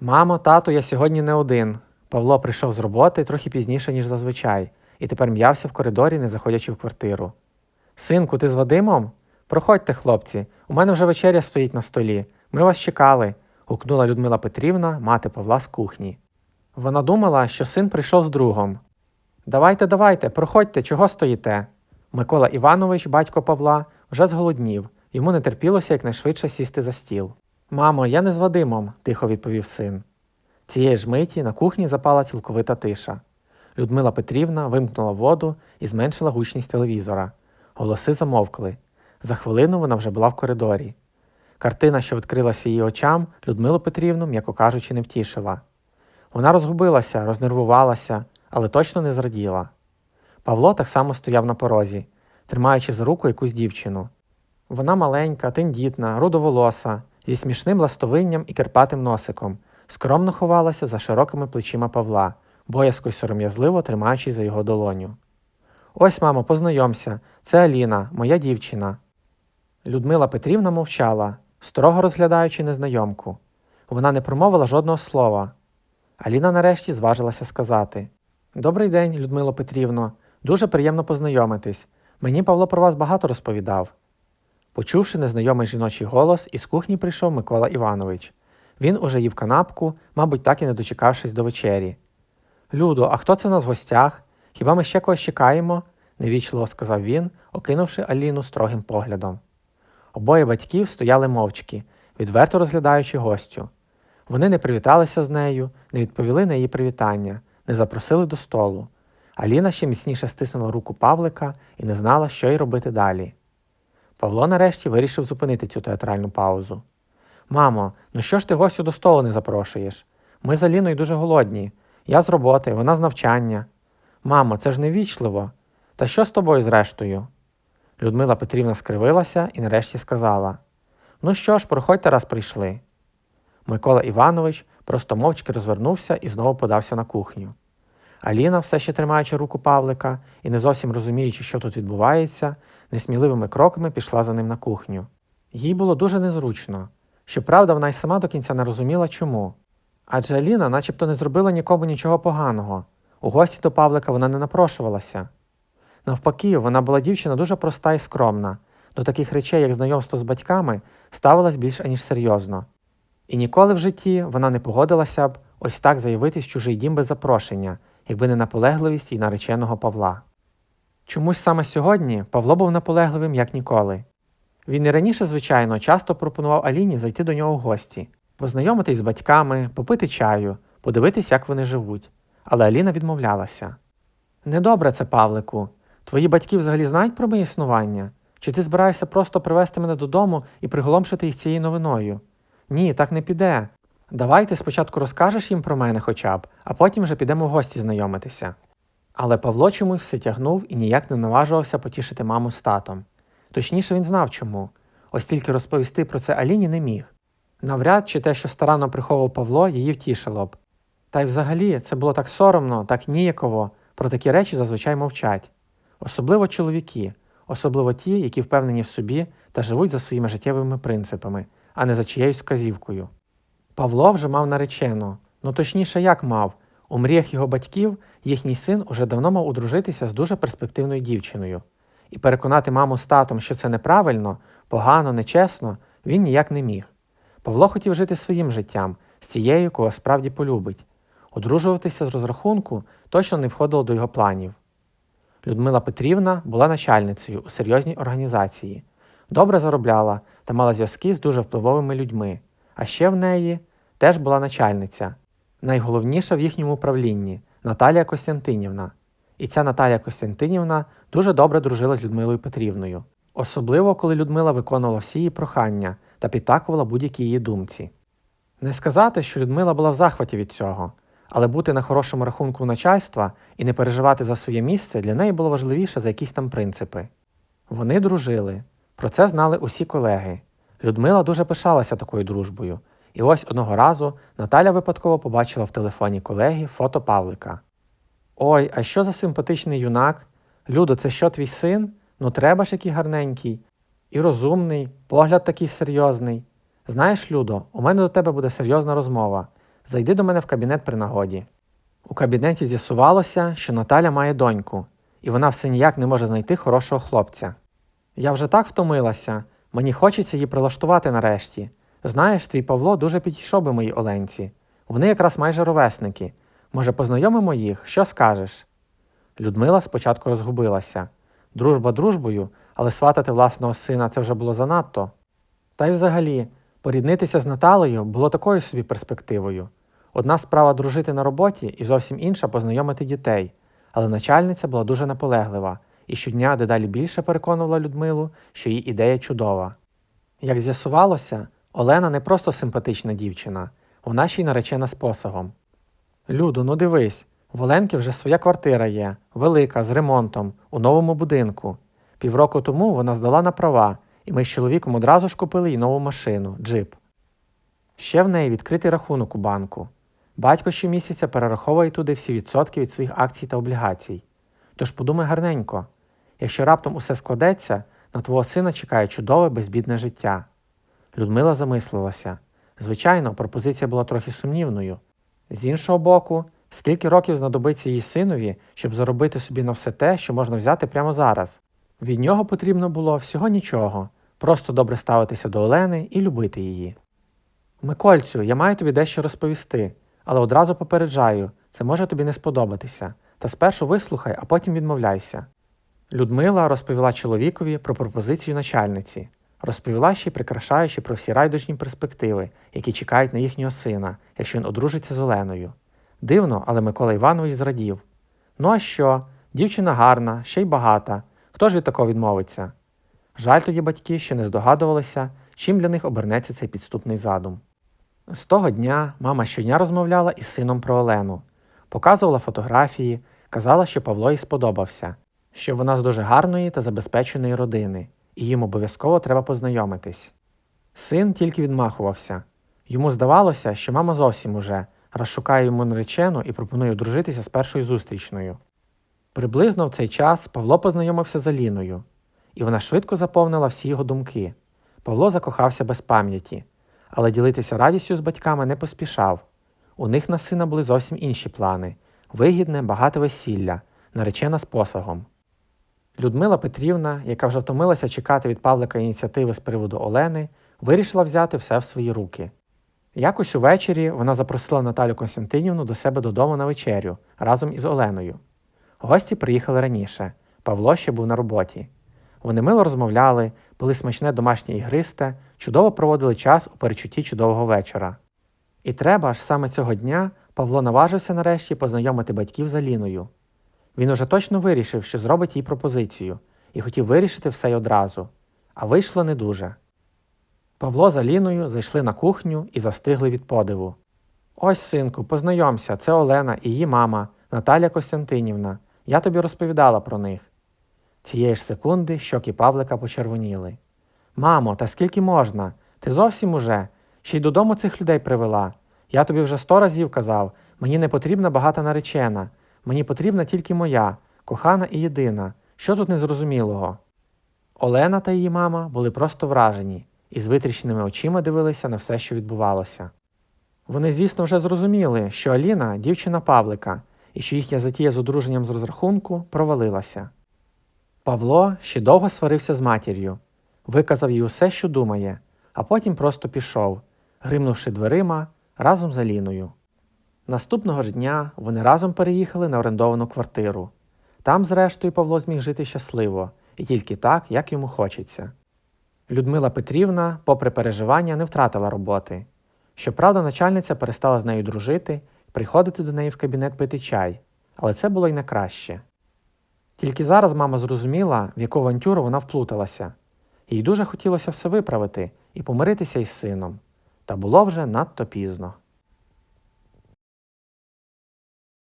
Мамо, тато, я сьогодні не один. Павло прийшов з роботи трохи пізніше, ніж зазвичай, і тепер м'явся в коридорі, не заходячи в квартиру. Синку, ти з Вадимом? Проходьте, хлопці, у мене вже вечеря стоїть на столі. Ми вас чекали, гукнула Людмила Петрівна, мати Павла з кухні. Вона думала, що син прийшов з другом. Давайте, давайте, проходьте, чого стоїте? Микола Іванович, батько Павла, вже зголоднів, йому не терпілося якнайшвидше сісти за стіл. Мамо, я не з Вадимом, тихо відповів син. Цієї ж миті на кухні запала цілковита тиша. Людмила Петрівна вимкнула воду і зменшила гучність телевізора. Голоси замовкли. За хвилину вона вже була в коридорі. Картина, що відкрилася її очам, Людмилу Петрівну, м'яко кажучи, не втішила. Вона розгубилася, рознервувалася, але точно не зраділа. Павло так само стояв на порозі, тримаючи за руку якусь дівчину. Вона маленька, тендітна, рудоволоса, зі смішним ластовинням і кирпатим носиком, скромно ховалася за широкими плечима Павла, боязко й сором'язливо тримаючись за його долоню. Ось, мамо, познайомся, це Аліна, моя дівчина. Людмила Петрівна мовчала, строго розглядаючи незнайомку. Вона не промовила жодного слова. Аліна нарешті зважилася сказати: Добрий день, Людмило Петрівно, дуже приємно познайомитись. Мені Павло про вас багато розповідав. Почувши незнайомий жіночий голос, із кухні прийшов Микола Іванович. Він уже їв канапку, мабуть, так і не дочекавшись до вечері. Людо, а хто це в нас в гостях? Хіба ми ще когось чекаємо? невічливо сказав він, окинувши Аліну строгим поглядом. Обоє батьків стояли мовчки, відверто розглядаючи гостю. Вони не привіталися з нею, не відповіли на її привітання, не запросили до столу. Аліна ще міцніше стиснула руку Павлика і не знала, що й робити далі. Павло нарешті вирішив зупинити цю театральну паузу. Мамо, ну що ж ти гостю до столу не запрошуєш? Ми з Аліною дуже голодні. Я з роботи, вона з навчання. Мамо, це ж невічливо. Та що з тобою зрештою? Людмила Петрівна скривилася і нарешті сказала: Ну що ж, проходьте раз прийшли. Микола Іванович просто мовчки розвернувся і знову подався на кухню. Аліна, все ще тримаючи руку Павлика і не зовсім розуміючи, що тут відбувається, несміливими кроками пішла за ним на кухню. Їй було дуже незручно. Щоправда, вона й сама до кінця не розуміла чому. Адже Аліна начебто не зробила нікому нічого поганого. У гості до Павлика вона не напрошувалася. Навпаки, вона була дівчина дуже проста і скромна, до таких речей, як знайомство з батьками, ставилась більш аніж серйозно. І ніколи в житті вона не погодилася б ось так заявитись в чужий дім без запрошення, якби не наполегливість і нареченого Павла. Чомусь саме сьогодні Павло був наполегливим як ніколи. Він і раніше, звичайно, часто пропонував Аліні зайти до нього в гості, познайомитись з батьками, попити чаю, подивитись, як вони живуть. Але Аліна відмовлялася. Недобре це, Павлику. Твої батьки взагалі знають про моє існування? Чи ти збираєшся просто привезти мене додому і приголомшити їх цією новиною? Ні, так не піде. Давай ти спочатку розкажеш їм про мене хоча б, а потім вже підемо в гості знайомитися. Але Павло чомусь все тягнув і ніяк не наважувався потішити маму з татом. Точніше, він знав чому, ось тільки розповісти про це Аліні не міг. Навряд чи те, що старанно приховував Павло, її втішило б. Та й взагалі це було так соромно, так ніяково, про такі речі зазвичай мовчать. Особливо чоловіки, особливо ті, які впевнені в собі та живуть за своїми життєвими принципами, а не за чиєюсь вказівкою. Павло вже мав наречену, ну точніше, як мав. У мріях його батьків їхній син уже давно мав одружитися з дуже перспективною дівчиною, і переконати маму з татом, що це неправильно, погано, нечесно, він ніяк не міг. Павло хотів жити своїм життям, з цією, кого справді полюбить. Одружуватися з розрахунку точно не входило до його планів. Людмила Петрівна була начальницею у серйозній організації, добре заробляла та мала зв'язки з дуже впливовими людьми, а ще в неї теж була начальниця, найголовніша в їхньому управлінні Наталія Костянтинівна. І ця Наталія Костянтинівна дуже добре дружила з Людмилою Петрівною, особливо коли Людмила виконувала всі її прохання та підтакувала будь-які її думці. Не сказати, що Людмила була в захваті від цього, але бути на хорошому рахунку начальства і не переживати за своє місце для неї було важливіше за якісь там принципи. Вони дружили, про це знали усі колеги. Людмила дуже пишалася такою дружбою, і ось одного разу Наталя випадково побачила в телефоні колеги фото Павлика. Ой, а що за симпатичний юнак? Людо, це що твій син? Ну треба ж який гарненький. І розумний, погляд такий серйозний. Знаєш, Людо, у мене до тебе буде серйозна розмова. Зайди до мене в кабінет при нагоді. У кабінеті з'ясувалося, що Наталя має доньку, і вона все ніяк не може знайти хорошого хлопця. Я вже так втомилася, мені хочеться її прилаштувати нарешті. Знаєш, твій Павло дуже підійшов би моїй Оленці. Вони якраз майже ровесники. Може, познайомимо їх? Що скажеш? Людмила спочатку розгубилася. Дружба дружбою, але сватати власного сина це вже було занадто. Та й взагалі, поріднитися з Наталею було такою собі перспективою. Одна справа дружити на роботі і зовсім інша познайомити дітей, але начальниця була дуже наполеглива і щодня дедалі більше переконувала Людмилу, що її ідея чудова. Як з'ясувалося, Олена не просто симпатична дівчина, вона ще й наречена з посагом. Люду, ну дивись, в Оленки вже своя квартира є, велика, з ремонтом, у новому будинку. Півроку тому вона здала на права, і ми з чоловіком одразу ж купили їй нову машину джип. Ще в неї відкритий рахунок у банку. Батько щомісяця перераховує туди всі відсотки від своїх акцій та облігацій. Тож подумай гарненько, якщо раптом усе складеться, на твого сина чекає чудове безбідне життя. Людмила замислилася. Звичайно, пропозиція була трохи сумнівною. З іншого боку, скільки років знадобиться її синові, щоб заробити собі на все те, що можна взяти прямо зараз? Від нього потрібно було всього нічого, просто добре ставитися до Олени і любити її. Микольцю, я маю тобі дещо розповісти, але одразу попереджаю, це може тобі не сподобатися. Та спершу вислухай, а потім відмовляйся. Людмила розповіла чоловікові про пропозицію начальниці, розповіла ще й прикрашаючи про всі райдужні перспективи, які чекають на їхнього сина, якщо він одружиться з Оленою. Дивно, але Микола Іванович зрадів. Ну а що? Дівчина гарна, ще й багата. Хто ж від такого відмовиться? Жаль тоді батьки, що не здогадувалися, чим для них обернеться цей підступний задум. З того дня мама щодня розмовляла із сином про Олену, показувала фотографії, казала, що Павло їй сподобався, що вона з дуже гарної та забезпеченої родини, і їм обов'язково треба познайомитись. Син тільки відмахувався. Йому здавалося, що мама зовсім уже раз шукає йому наречену і пропонує одружитися з першою зустрічною. Приблизно в цей час Павло познайомився з Аліною, і вона швидко заповнила всі його думки. Павло закохався без пам'яті, але ділитися радістю з батьками не поспішав. У них на сина були зовсім інші плани вигідне, багате весілля, наречена з посагом. Людмила Петрівна, яка вже втомилася чекати від Павлика ініціативи з приводу Олени, вирішила взяти все в свої руки. Якось увечері вона запросила Наталю Константинівну до себе додому на вечерю разом із Оленою. Гості приїхали раніше. Павло ще був на роботі. Вони мило розмовляли, пили смачне домашнє ігристе, чудово проводили час у перечутті чудового вечора. І треба ж саме цього дня Павло наважився нарешті познайомити батьків з Аліною. Він уже точно вирішив, що зробить їй пропозицію, і хотів вирішити все й одразу, а вийшло не дуже. Павло з Аліною зайшли на кухню і застигли від подиву. Ось, синку, познайомся, це Олена і її мама, Наталя Костянтинівна. Я тобі розповідала про них. Цієї ж секунди щоки Павлика почервоніли. Мамо, та скільки можна? Ти зовсім уже? Ще й додому цих людей привела. Я тобі вже сто разів казав, мені не потрібна багата наречена, мені потрібна тільки моя, кохана і єдина. Що тут незрозумілого? Олена та її мама були просто вражені і з витріщеними очима дивилися на все, що відбувалося. Вони, звісно, вже зрозуміли, що Аліна дівчина Павлика, і що їхня затія з одруженням з розрахунку провалилася. Павло ще довго сварився з матір'ю, виказав їй усе, що думає, а потім просто пішов, гримнувши дверима разом з Аліною. Наступного ж дня вони разом переїхали на орендовану квартиру. Там, зрештою, Павло зміг жити щасливо і тільки так, як йому хочеться. Людмила Петрівна, попри переживання, не втратила роботи. Щоправда, начальниця перестала з нею дружити приходити до неї в кабінет пити чай, але це було й не краще. Тільки зараз мама зрозуміла, в яку авантюру вона вплуталася. Їй дуже хотілося все виправити і помиритися із сином, та було вже надто пізно.